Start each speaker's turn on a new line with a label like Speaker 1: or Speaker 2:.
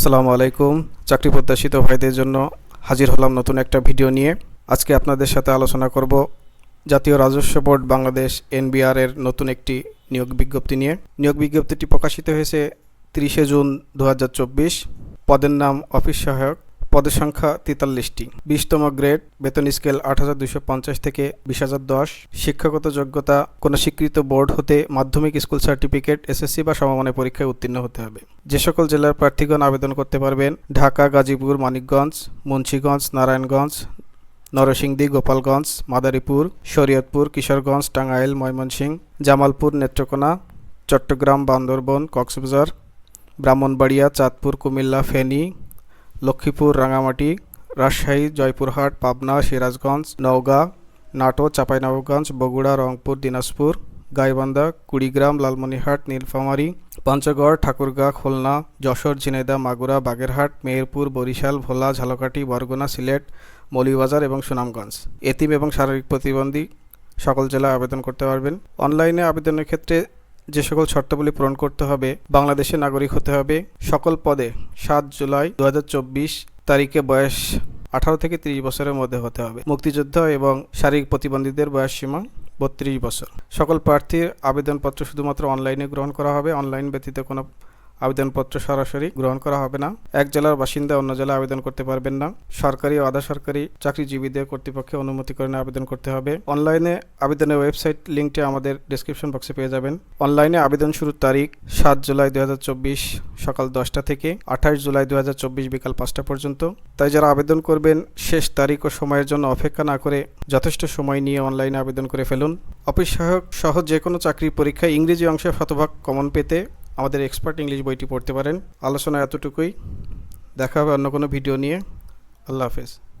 Speaker 1: আসসালামু আলাইকুম। চাকরি প্রত্যাশিত ভাইদের জন্য হাজির হলাম নতুন একটা ভিডিও নিয়ে। আজকে আপনাদের সাথে আলোচনা করব জাতীয় রাজস্ব বোর্ড বাংলাদেশ এনবিআর এর নতুন একটি নিয়োগ বিজ্ঞপ্তি নিয়ে। নিয়োগ বিজ্ঞপ্তিটি প্রকাশিত হয়েছে তিরিশে জুন দু হাজার চব্বিশ। পদের নাম অফিস সহায়ক পদের সংখ্যা তেতাল্লিশটি। বিশতম গ্রেড, বেতন স্কেল আট হাজার দুশো পঞ্চাশ থেকে বিশ হাজার দশ। শিক্ষাগত যোগ্যতা, কোনো স্বীকৃত বোর্ড হতে মাধ্যমিক স্কুল সার্টিফিকেট, এসএসসি বা সমমানের পরীক্ষায় উত্তীর্ণ হতে হবে। যে সকল জেলার প্রার্থীগণ আবেদন করতে পারবেন, ঢাকা, গাজীপুর, মানিকগঞ্জ, মুন্সীগঞ্জ, নারায়ণগঞ্জ, নরসিংদী, গোপালগঞ্জ, মাদারীপুর, শরীয়তপুর, কিশোরগঞ্জ, টাঙ্গাইল, ময়মনসিংহ, জামালপুর, নেত্রকোনা, চট্টগ্রাম, বান্দরবন, কক্সবাজার, ব্রাহ্মণবাড়িয়া, চাঁদপুর, কুমিল্লা, ফেনী লক্ষ্মীপুর, রাঙামাটি, রাজশাহী, জয়পুরহাট, পাবনা, সিরাজগঞ্জ, নওগাঁ নাটো চাঁপাইনবাবগঞ্জ, বগুড়া, রংপুর, দিনাজপুর, গাইবান্ধা, কুড়িগ্রাম, লালমনিরহাট, নীলফামারী, পঞ্চগড়, ঠাকুরগাঁ, খুলনা, যশোর ঝিনাইদা মাগুরা, বাগেরহাট, মেহেরপুর, বরিশাল, ভোলা, ঝালকাঠি, বরগুনা, সিলেট, মৌলভীবাজার এবং সুনামগঞ্জ। এতিম এবং শারীরিক প্রতিবন্ধী সকল জেলায় আবেদন করতে পারবেন। অনলাইনে আবেদনের ক্ষেত্রে যে সকল শর্তাবলী পূরণ করতে হবে, বাংলাদেশের নাগরিক হতে হবে, সকল পদে সাত জুলাই দু হাজার চব্বিশ তারিখে বয়স আঠারো থেকে তিরিশ বছরের মধ্যে হতে হবে। মুক্তিযুদ্ধ এবং শারীরিক প্রতিবন্ধীদের বয়স সীমা বত্রিশ বছর। সকল প্রার্থীর আবেদনপত্র শুধুমাত্র অনলাইনে গ্রহণ করা হবে, অনলাইন ব্যতীত কোনো আবেদনপত্র সরাসরি গ্রহণ করা হবে না। এক জেলার বাসিন্দা অন্য জেলায় আবেদন করতে পারবেন না। সরকারি ও আধা সরকারি চাকরিজীবীদের কর্তৃপক্ষে অনুমতিকরণে আবেদন করতে হবে। অনলাইনে আবেদনের ওয়েবসাইট লিঙ্কটি আমাদের ডিসক্রিপশন বক্সে পেয়ে যাবেন। অনলাইনে আবেদন শুরুর তারিখ সাত জুলাই দু হাজার চব্বিশ সকাল দশটা থেকে আঠাশ জুলাই দু হাজার চব্বিশ বিকাল পাঁচটা পর্যন্ত। তাই যারা আবেদন করবেন, শেষ তারিখ ও সময়ের জন্য অপেক্ষা না করে যথেষ্ট সময় নিয়ে অনলাইনে আবেদন করে ফেলুন। অফিস সহায়ক সহ যে কোনো চাকরির পরীক্ষায় ইংরেজি অংশে শতভাগ কমন পেতে আমাদের এক্সপার্ট ইংলিশ বইটি পড়তে পারেন। আলোচনা এতটুকুই। দেখা হবে অন্য কোনো ভিডিও নিয়ে। আল্লাহ হাফেজ।